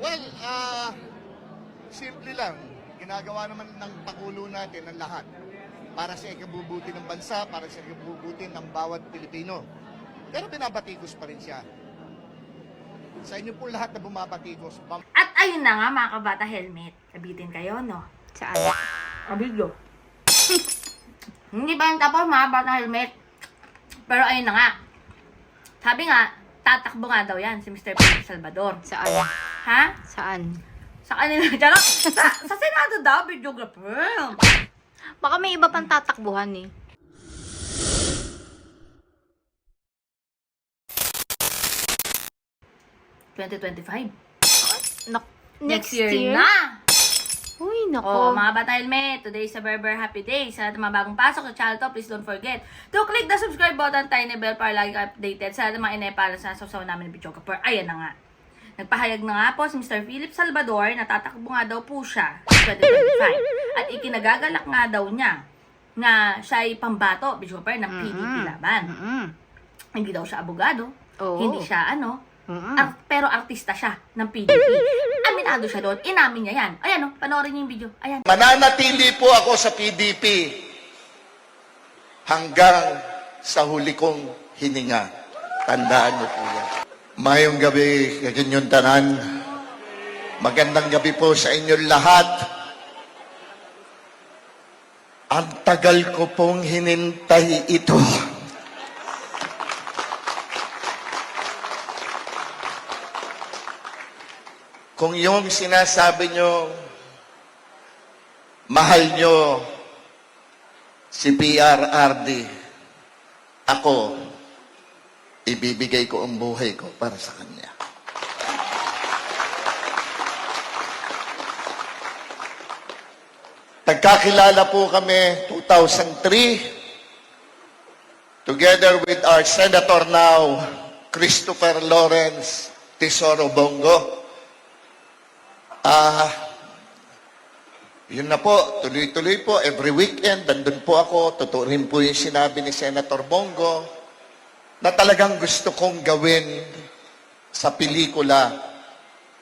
Well, ah, simple lang. Ginagawa naman ng Pangulo natin ang lahat para sa ikabubuti ng bansa, para sa ikabubuti ng bawat Pilipino. Pero binabatikos pa rin siya. Sa inyo po lahat na bumabatikos, ma'am, At ayun na nga mga kabata helmet. Kabitin kayo, no? Saan? Kabidyo. Hindi ba yung tapos mga bata helmet? Pero ayun na nga. Sabi nga, tatakbo nga daw yan si Mr. Pedro Salvador. Saan? Ha? Saan? Sa kanila, charot! Sa, sa Senado daw, videographer. Baka may iba pang tatakbuhan eh. Nak Next, year, na! Uy, Oh, nako. mga bata helmet, today is a very very happy day. Sa lahat ng mga bagong pasok sa channel to, please don't forget to click the subscribe button, tiny bell para lagi ka updated sa lahat ng mga inepala sa sasaw namin ng videographer. Ayan na nga. Nagpahayag na nga po si Mr. Philip Salvador na tatakbo nga daw po siya sa 2025. At ikinagagalak nga daw niya na siya ay pambato, videographer, ng PDP Mhm. laban. Mm-mm. Hindi daw siya abogado, Oo. hindi siya ano, Mm-mm. Ar- pero artista siya ng PDP. Aminado siya doon. Inamin niya yan. Ayan o, panoorin niyo yung video. Ayan. mananatili po ako sa PDP hanggang sa huli kong hininga. Tandaan niyo po yan. Mayong gabi, kaginyong tanan. Magandang gabi po sa inyong lahat. Ang tagal ko pong hinintay ito. Kung yung sinasabi nyo, mahal nyo si PRRD, ako, ibibigay ko ang buhay ko para sa kanya. Nagkakilala po kami 2003 together with our Senator now, Christopher Lawrence Tesoro Bongo. Ah, yun na po, tuloy-tuloy po, every weekend, nandun po ako, totoo rin po yung sinabi ni Senator Bongo, na talagang gusto kong gawin sa pelikula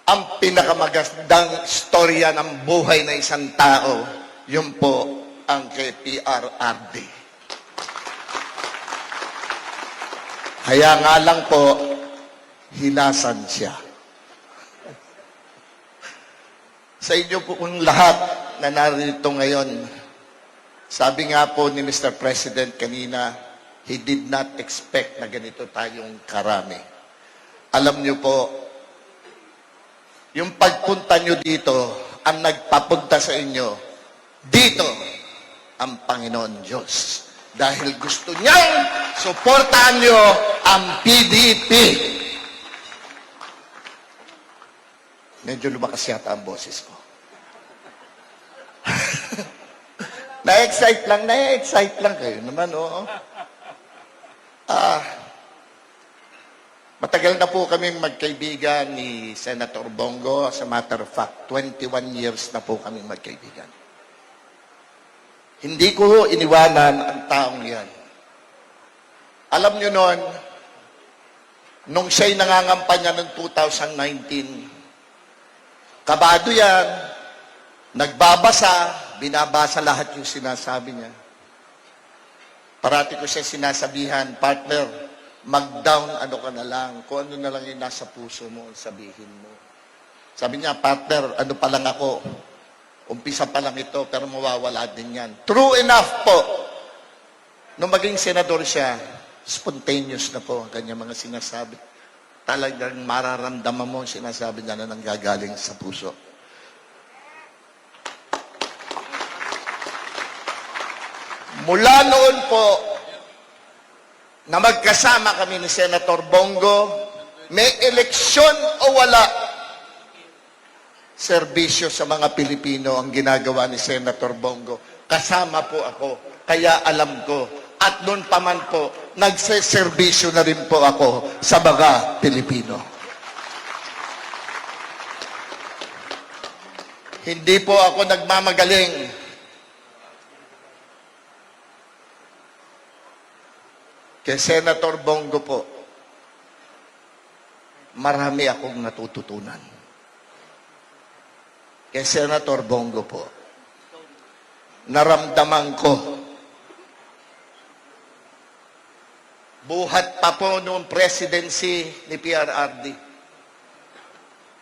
ang pinakamagandang storya ng buhay ng isang tao, yun po ang kay PRRD. Kaya nga lang po, hilasan siya. Sa inyo po kung lahat na narito ngayon, sabi nga po ni Mr. President kanina, he did not expect na ganito tayong karami. Alam niyo po, yung pagpunta niyo dito, ang nagpapunta sa inyo, dito ang Panginoon Diyos. Dahil gusto niyang suportahan niyo ang PDP. Medyo lumakas yata ang boses ko. na-excite lang, na-excite lang kayo naman, oo. Ah, matagal na po kami magkaibigan ni Senator Bongo. As a matter of fact, 21 years na po kami magkaibigan. Hindi ko iniwanan ang taong yan. Alam nyo noon, nung siya'y nangangampanya ng 2019, kabado yan, nagbabasa, binabasa lahat yung sinasabi niya. Parati ko siya sinasabihan, partner, mag-down ano ka na lang, kung ano na lang yung nasa puso mo, sabihin mo. Sabi niya, partner, ano pa lang ako, umpisa pa lang ito, pero mawawala din yan. True enough po, nung maging senador siya, spontaneous na po ang kanyang mga sinasabi. Talagang mararamdaman mo sinasabi niya na nanggagaling sa puso. Mula noon po, na magkasama kami ni Senator Bongo, may eleksyon o wala, serbisyo sa mga Pilipino ang ginagawa ni Senator Bongo. Kasama po ako, kaya alam ko. At noon pa man po, nagseserbisyo na rin po ako sa mga Pilipino. Hindi po ako nagmamagaling Kay Senator Bongo po, marami akong natututunan. kay Senator Bongo po, naramdaman ko, buhat pa po noong presidency ni PRRD,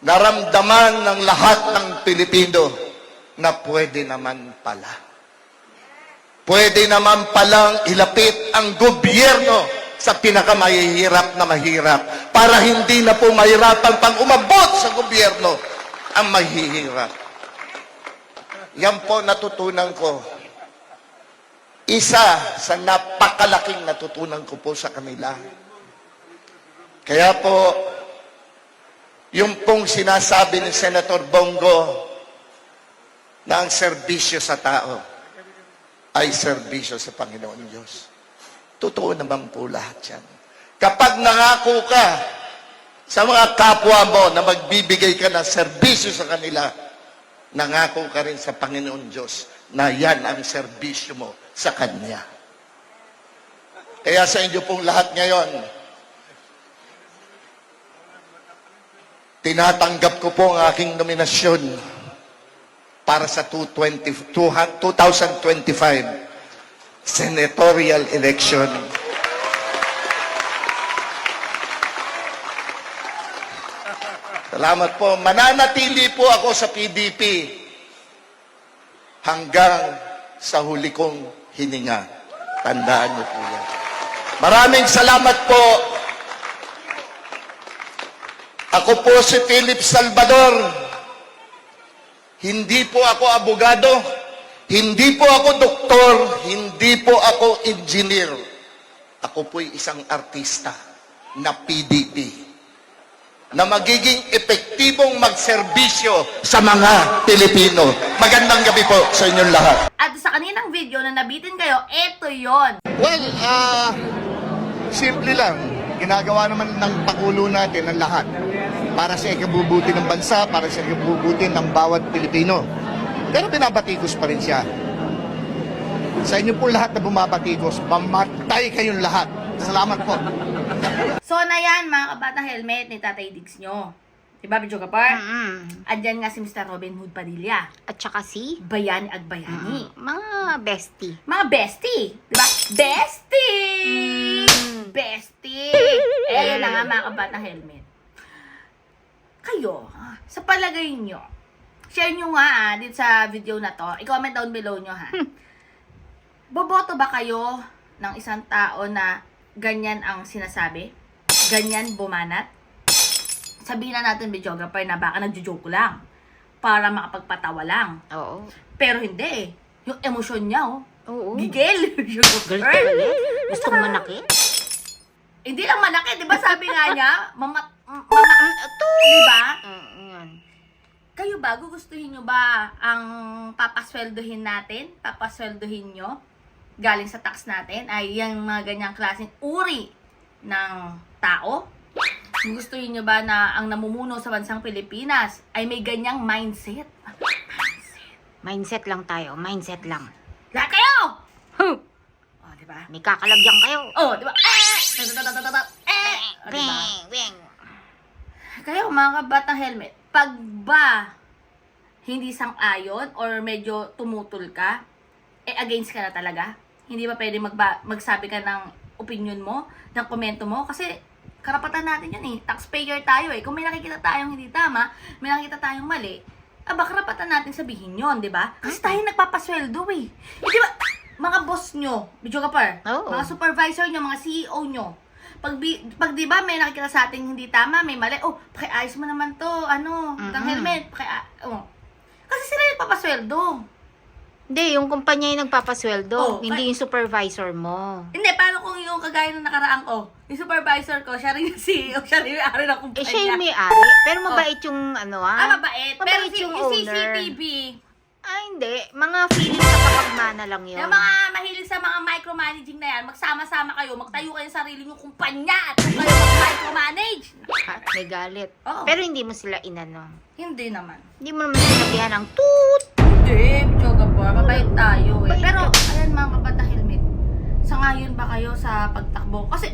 naramdaman ng lahat ng Pilipino na pwede naman pala. Pwede naman palang ilapit ang gobyerno sa pinakamahihirap na mahirap para hindi na po mahirapan pang umabot sa gobyerno ang mahihirap. Yan po natutunan ko. Isa sa napakalaking natutunan ko po sa kanila. Kaya po, yung pong sinasabi ni Senator Bongo na ang serbisyo sa tao ay serbisyo sa Panginoon Diyos. Totoo naman po lahat yan. Kapag nangako ka sa mga kapwa mo na magbibigay ka ng serbisyo sa kanila, nangako ka rin sa Panginoon Diyos na yan ang serbisyo mo sa Kanya. Kaya sa inyo pong lahat ngayon, tinatanggap ko po ang aking nominasyon para sa 220 2025 senatorial election. Salamat po. Mananatili po ako sa PDP hanggang sa huli kong hininga. Tandaan niyo po yan. Maraming salamat po. Ako po si Philip Salvador. Hindi po ako abogado. Hindi po ako doktor. Hindi po ako engineer. Ako po'y isang artista na PDP na magiging epektibong magserbisyo sa mga Pilipino. Magandang gabi po sa inyong lahat. At sa kaninang video na nabitin kayo, eto yon. Well, ah, simple lang. Ginagawa naman ng Pakulo natin ang lahat para sa ikabubuti ng bansa, para sa ikabubuti ng bawat Pilipino. Pero binabatikos pa rin siya. Sa inyo po lahat na bumabatikos, mamatay kayong lahat. Salamat po. So na yan, mga kabatang helmet ni Tatay Diggs nyo. Diba, Bidyo Kapar? Mm-mm. Andyan nga si Mr. Robin Hood Padilla. At saka si Bayani Agbayani. mga bestie. Mga bestie. Diba? Bestie! Mm. Bestie! Eh, yun na nga mga kabatang helmet. Kayo, sa palagay nyo, share nyo nga ah, dito sa video na to. I-comment down below nyo ha. Boboto ba kayo ng isang tao na ganyan ang sinasabi? Ganyan bumanat? Sabihin na natin, videographer, na baka nagjo-joke lang. Para makapagpatawa lang. Oo. Pero hindi eh. Yung emosyon niya, oh. Oo. Gigil. Galit? Gusto mo manakit? Hindi lang manakit, di ba sabi nga niya? Mama, m- mama, Ito! di ba? Mm, yan. Kayo ba, gugustuhin nyo ba ang papasweldohin natin? Papasweldohin nyo? Galing sa tax natin? Ay, yung mga ganyang klaseng uri ng tao? Gustuhin nyo ba na ang namumuno sa bansang Pilipinas ay may ganyang mindset? Mindset lang tayo. Mindset lang. Lahat kayo! Huh. O, di ba? May kakalagyan kayo. Oh, di ba? Eh! Tatatatatata- Eh! O, di ba? Kayo, mga kabatang helmet, pag ba hindi sang-ayon or medyo tumutol ka, eh against ka na talaga. Hindi ba pwede magba- magsabi ka ng opinion mo, ng komento mo? Kasi karapatan natin yun eh. Taxpayer tayo eh. Kung may nakikita tayong hindi tama, may nakikita tayong mali, aba karapatan natin sabihin yon di ba? Kasi tayo nagpapasweldo eh. Eh di ba, mga boss nyo, video ka par, Oo. mga supervisor nyo, mga CEO nyo, pag, bi- pag di ba may nakikita sa atin hindi tama, may mali, oh, pakiayos mo naman to, ano, Mm-mm. mm helmet, paki oh. Kasi sila yung papasweldo. Hindi, yung kumpanya yung nagpapasweldo. Oh, hindi yung supervisor mo. Hindi, paano kung yung kagaya ng nakaraan ko, yung supervisor ko, siya rin yung CEO, siya rin yung ari ng Eh, kumpanya. siya yung may-ari. Pero mabait yung ano Ah, ah. mabait. Pero Mabait si, yung yung owner. CCTV, Ah, hindi. Mga feeling sa kapagmana lang yun. yung mga mahilig sa mga micromanaging na yan, magsama-sama kayo, magtayo kayo ng sarili yung kumpanya at kung kayo mag-micromanage. Ah, may galit. Oo. Pero hindi mo sila inano. Hindi naman. Hindi mo naman sinabihan ng toot. Hindi, Bichoga po. Mabait tayo eh. Mabait Pero, ayan mga kabata helmet. Sa ngayon ba kayo sa pagtakbo? Kasi,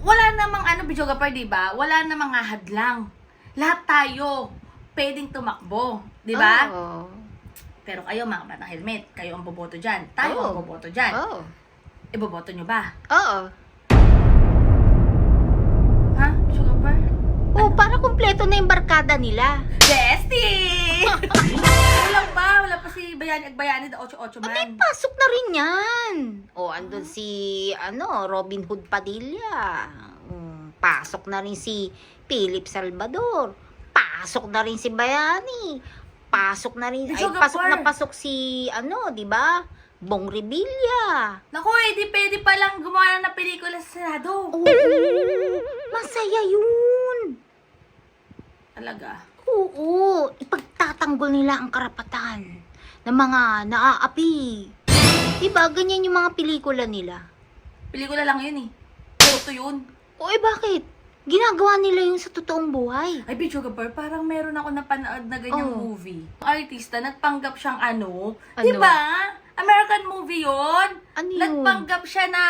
wala namang ano, Bichoga pa, di ba? Wala namang hadlang. Lahat tayo pwedeng tumakbo. Di ba? Oo. Pero kayo, mga batang helmet, kayo ang boboto dyan. Tayo ang Oo. boboto dyan. Oo. Iboboto nyo ba? Oo. Ha? Sugar? Oh, para kumpleto na yung barkada nila. Bestie! wala pa, wala pa si Bayani Agbayani the 88 man. May pasok na rin yan. O, andun si, ano, Robin Hood Padilla. Mm, pasok na rin si Philip Salvador. Pasok na rin si Bayani. Pasok na rin, ay, Sugar pasok na Pearl. pasok si, ano, di ba? Bong Revilla. Naku, eh, di pwede palang gumawa ng pelikula sa Senado. Oo, masaya yun. Talaga. Oo, ipagtatanggol nila ang karapatan ng mga naaapi. Diba, ganyan yung mga pelikula nila. Pelikula lang yun eh. Pero to yun. O eh bakit? Ginagawa nila yun sa totoong buhay. Ay, Bicho Gabor, parang meron ako napanood na ganyang Oh. movie. Artista, nagpanggap siyang ano. Ano? Di ba? American movie yun. Ano yun? Nagpanggap siya na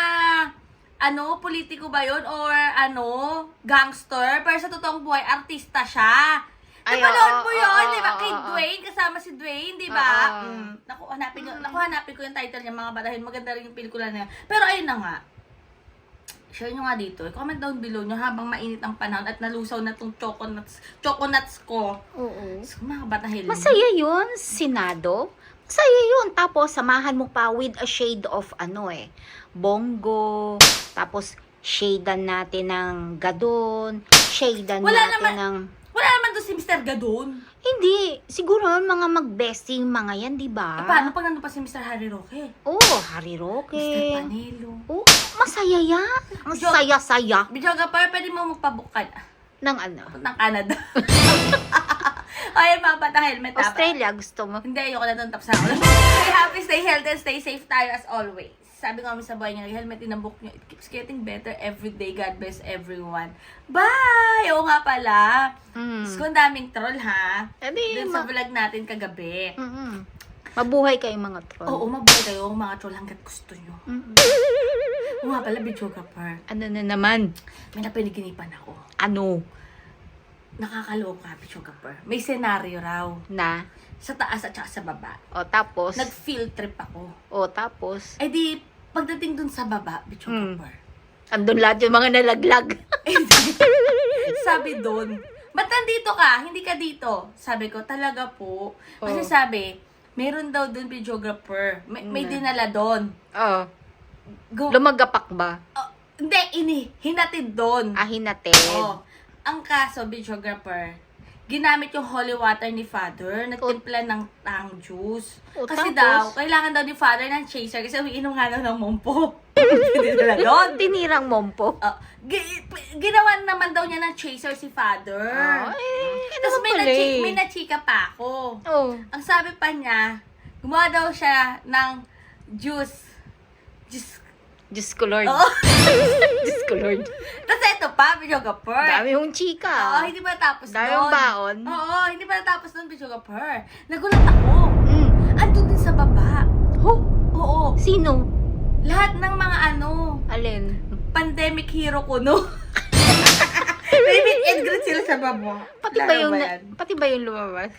ano, politiko ba yun? Or ano, gangster. Pero sa totoong buhay, artista siya. Ay, Napanood oo, mo oo, yun, oo, di ba? oo, Kay oo. Dwayne, kasama si Dwayne, di ba? Oo. Mm. Naku, hanapin ko, naku, hanapin ko yung title niya, mga batahin. Maganda rin yung pelikula niya. Pero ayun na nga. Share nyo nga dito. Comment down below nyo habang mainit ang panahon at nalusaw na tong choconuts, choconuts ko. Oo. So, mga. Masaya yun, Senado. Masaya yun. Tapos, samahan mo pa with a shade of ano eh, bongo. Tapos, shadean natin ng gadon. Shadean Wala natin naman- ng... Doon si Mr. Gadon. Hindi. Siguro mga yung mga yan, di ba? Eh, paano pag nandun pa si Mr. Harry Roque? Oh, Harry Mr. Roque. Panelo. Oh, masaya yan. Ang saya-saya Bijoga pa, pwede mo magpabukan. ng ano. ng Canada. Ayun mga batang helmet. Australia, gusto mo? Hindi, ayoko na doon. Tapos na ako. stay happy, stay healthy, and stay safe tayo as always. Sabi nga kami sa buhay niya, helmet in book niyo. It keeps getting better every day. God bless everyone. Bye! Oo nga pala. Mm. Diyos ko, daming troll ha. Edi, Dun sa vlog natin kagabi. Mm-mm. Mabuhay kayong mga troll. Oo, mabuhay kayo mga troll hanggat gusto nyo. Mm-mm. Oo nga pala, Bijoga Par. Ano na naman? May napaniginipan ako. Ano? Nakakaloka, Bijoga Par. May senaryo raw. Na? Sa taas at saka sa baba. O tapos? Nag-field trip ako. o tapos? Eh di, pagdating dun sa baba, Bijoga Mm. Par. Andun lahat yung mga nalaglag. Eh, sabi doon, ba't nandito ka? Hindi ka dito. Sabi ko, talaga po. Kasi Oh. sabi, meron daw doon videographer. May, may Mm. dinala doon. Oo. Go, Lumagapak ba? Oh, hindi, ini, hinatid doon. Ah, hinatid. Oh, ang kaso, videographer, ginamit yung holy water ni Father, nagtimpla ng tang juice. Kasi daw, kailangan daw ni Father ng chaser kasi umiinom nga daw ng mompo. Doon. Tinirang mompo. Oh, gi- ginawa naman daw niya ng chaser si Father. Oh, eh, Tapos may, nachi- eh? may nachika pa ako. Oh. Ang sabi pa niya, gumawa daw siya ng juice. Juice. Diyos ko Lord. Oo. Diyos ko Lord. Tapos ito pa, videographer. Dami hong Oo, chika. hindi pa natapos Dami yung baon. Oo, hindi pa natapos doon, videographer. Nagulat ako. Mm. Andun din sa baba. Oh, Oo. sino? Lahat ng mga ano, Alin? pandemic hero ko, no? And greet sila sa baba. Pati ba Laro yung, yan? pati ba yung lumabas?